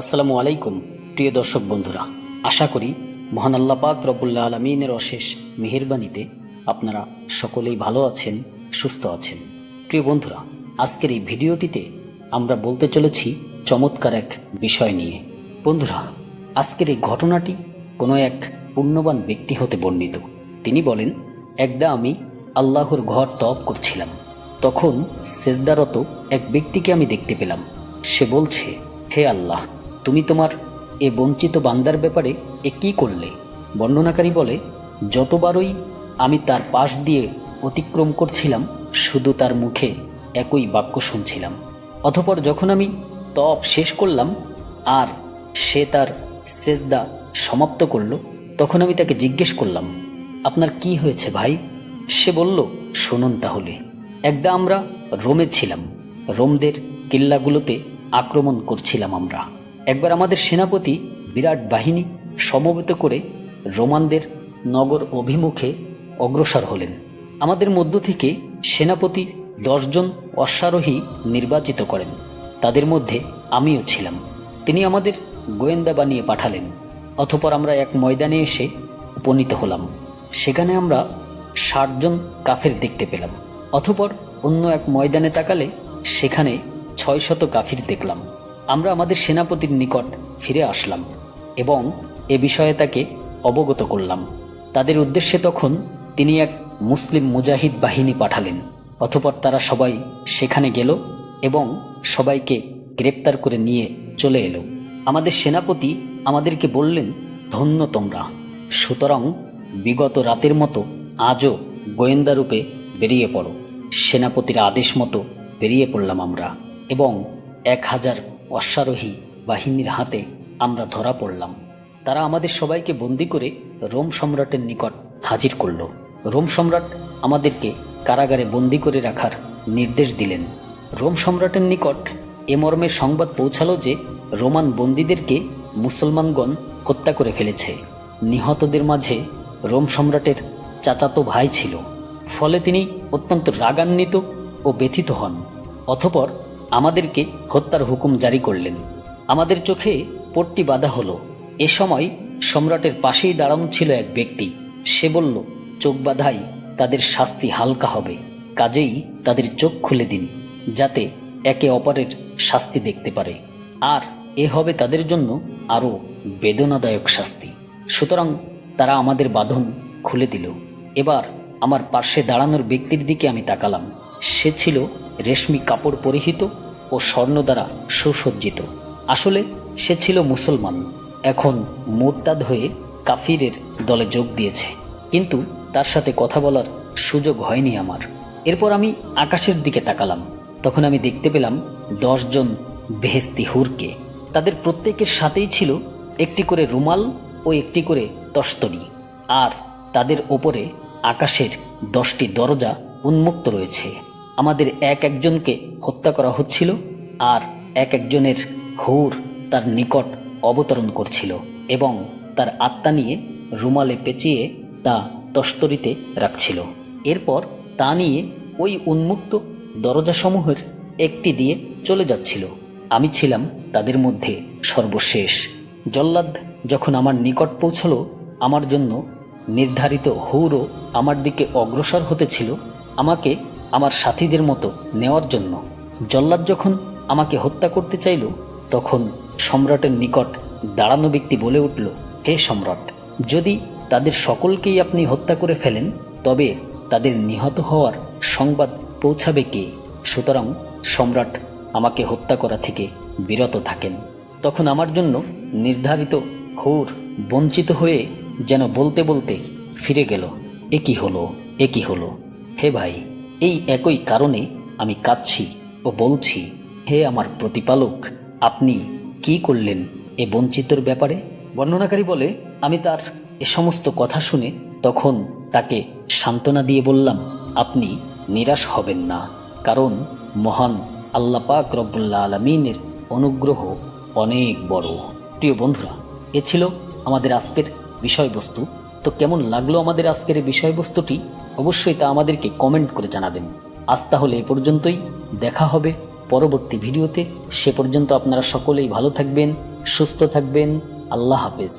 আসসালামু আলাইকুম, প্রিয় দর্শক বন্ধুরা। আশা করি মহান আল্লাহ পাক রব্বুল্লাহ আলমিনের অশেষ মেহেরবানিতে আপনারা সকলেই ভালো আছেন, সুস্থ আছেন। প্রিয় বন্ধুরা, আজকের এই ভিডিওটিতে আমরা বলতে চলেছি চমৎকার এক বিষয় নিয়ে। বন্ধুরা, আজকের এই ঘটনাটি কোনো এক পুণ্যবান ব্যক্তি হতে বর্ণিত। তিনি বলেন, একদা আমি আল্লাহর ঘর তপ করছিলাম। তখন সেজদারত এক ব্যক্তিকে আমি দেখতে পেলাম। সে বলছে, হে আল্লাহ তুমি তোমার এ বঞ্চিত বান্দার ব্যাপারে এ কি করলে? বর্ণনাকারী বলে, যতবারই আমি তার পাশ দিয়ে অতিক্রম করছিলাম, শুধু তার মুখে একই বাক্য শুনছিলাম। অথপর যখন আমি তপ শেষ করলাম, আর সে তার সেজদা সমাপ্ত করল, তখন আমি তাকে জিজ্ঞেস করলাম, আপনার কি হয়েছে ভাই? সে বলল, শুনুন তাহলে। একদা আমরা রোমে ছিলাম। রোমদের কিল্লাগুলোতে আক্রমণ করছিলাম আমরা। একবার আমাদের সেনাপতি বিরাট বাহিনী সমবেত করে রোমানদের নগর অভিমুখে অগ্রসর হলেন। আমাদের মধ্য থেকে সেনাপতি দশজন অশ্বারোহী নির্বাচিত করেন। তাদের মধ্যে আমিও ছিলাম। তিনি আমাদের গোয়েন্দা বানিয়ে পাঠালেন। অথপর আমরা এক ময়দানে এসে উপনীত হলাম। সেখানে আমরা ষাটজন কাফের দেখতে পেলাম। অথপর অন্য এক ময়দানে তাকালে সেখানে ছয় শত কাফির দেখলাম। আমরা আমাদের সেনাপতির নিকট ফিরে আসলাম এবং এ বিষয়ে তাকে অবগত করলাম। তাদের উদ্দেশ্যে তখন তিনি এক মুসলিম মুজাহিদ বাহিনী পাঠালেন, অতপর তারা সবাই সেখানে গেল এবং সবাইকে গ্রেপ্তার করে নিয়ে চলে এলো। আমাদের সেনাপতি আমাদেরকে বললেন, ধন্য তোমরা। সুতরাং বিগত রাতের মতো আজও গোয়েন্দা রূপে বেরিয়ে পড়ো। সেনাপতির আদেশ মতো বেরিয়ে পড়লাম আমরা এবং এক হাজার অশ্বারোহী বাহিনীর হাতে আমরা ধরা পড়লাম। তারা আমাদের সবাইকে বন্দি করে রোম সম্রাটের নিকট হাজির করল। রোম সম্রাট আমাদেরকে কারাগারে বন্দি করে রাখার নির্দেশ দিলেন। রোম সম্রাটের নিকট এ মর্মের সংবাদ পৌঁছালো যে রোমান বন্দীদেরকে মুসলমানগণ হত্যা করে ফেলেছে। নিহতদের মাঝে রোম সম্রাটের চাচাতো ভাই ছিল। ফলে তিনি অত্যন্ত রাগান্বিত ও ব্যথিত হন। অথপর আমাদেরকে হত্যার হুকুম জারি করলেন। আমাদের চোখে পট্টি বাঁধা হলো। এ সময় সম্রাটের পাশেই দাঁড়ানো ছিল এক ব্যক্তি। সে বলল, চোখ বাঁধাই, তাদের শাস্তি হালকা হবে। কাজেই তাদের চোখ খুলে দিন, যাতে একে অপরের শাস্তি দেখতে পারে। আর এ হবে তাদের জন্য আরও বেদনাদায়ক শাস্তি। সুতরাং তারা আমাদের বাঁধন খুলে দিল। এবার আমার পার্শ্বে দাঁড়ানোর ব্যক্তির দিকে আমি তাকালাম। সে ছিল রেশমি কাপড় পরিহিত ও স্বর্ণ দ্বারা সুসজ্জিত। আসলে সে ছিল মুসলমান। এখন মোরতাদ হয়ে কাফিরের দলে যোগ দিয়েছে। কিন্তু তার সাথে কথা বলার সুযোগ হয়নি আমার। এরপর আমি আকাশের দিকে তাকালাম। তখন আমি দেখতে পেলাম দশজন বেহেস্তি হুরকে। তাদের প্রত্যেকের সাথেই ছিল একটি করে রুমাল ও একটি করে তস্তরি আর তাদের ওপরে আকাশের দশটি দরজা উন্মুক্ত রয়েছে। আমাদের এক একজনকে হত্যা করা হচ্ছিল আর এক একজনের হুর তার নিকট অবতরণ করছিল এবং তার আত্মা নিয়ে রুমালে পেঁচিয়ে তা তস্তরিতে রাখছিল। এরপর তা নিয়ে ওই উন্মুক্ত দরজাসমূহের একটি দিয়ে চলে যাচ্ছিল। আমি ছিলাম তাদের মধ্যে সর্বশেষ। জল্লাদ যখন আমার নিকট পৌঁছল, আমার জন্য নির্ধারিত হৌরও আমার দিকে অগ্রসর হতেছিল আমাকে আমার সাথীদের মতো নেওয়ার জন্য। জল্লাদ যখন আমাকে হত্যা করতে চাইল, তখন সম্রাটের নিকট দাঁড়ানো ব্যক্তি বলে উঠল, হে সম্রাট, যদি তাদের সকলকেই আপনি হত্যা করে ফেলেন, তবে তাদের নিহত হওয়ার সংবাদ পৌঁছাবে কে? সুতরাং সম্রাট আমাকে হত্যা করা থেকে বিরত থাকেন। তখন আমার জন্য নির্ধারিত হুর বঞ্চিত হয়ে যেন বলতে বলতে ফিরে গেল, এ কি হলো? এ কি হলো? হে ভাই এই একই কারণে আমি কাঁদছি ও বলছি, হে আমার প্রতিপালক, আপনি কি করলেন এ বঞ্চিতর ব্যাপারে? বর্ণনাকারী বলে, আমি তার এ সমস্ত কথা শুনে তখন তাকে সান্ত্বনা দিয়ে বললাম, আপনি নিরাশ হবেন না, কারণ মহান আল্লাহ পাক রব্বুল্লা আলমিনের অনুগ্রহ অনেক বড়। প্রিয় বন্ধুরা, এ ছিল আমাদের আজকের বিষয়বস্তু। তো কেমন লাগল আমাদের আজকের এই বিষয়বস্তুটি? অবশ্যই তা আমাদেরকে কমেন্ট করে জানাবেন। আজ তাহলে এ পর্যন্তই। দেখা হবে পরবর্তী ভিডিওতে। সে পর্যন্ত আপনারা সকলেই ভালো থাকবেন, সুস্থ থাকবেন। আল্লাহ হাফেজ।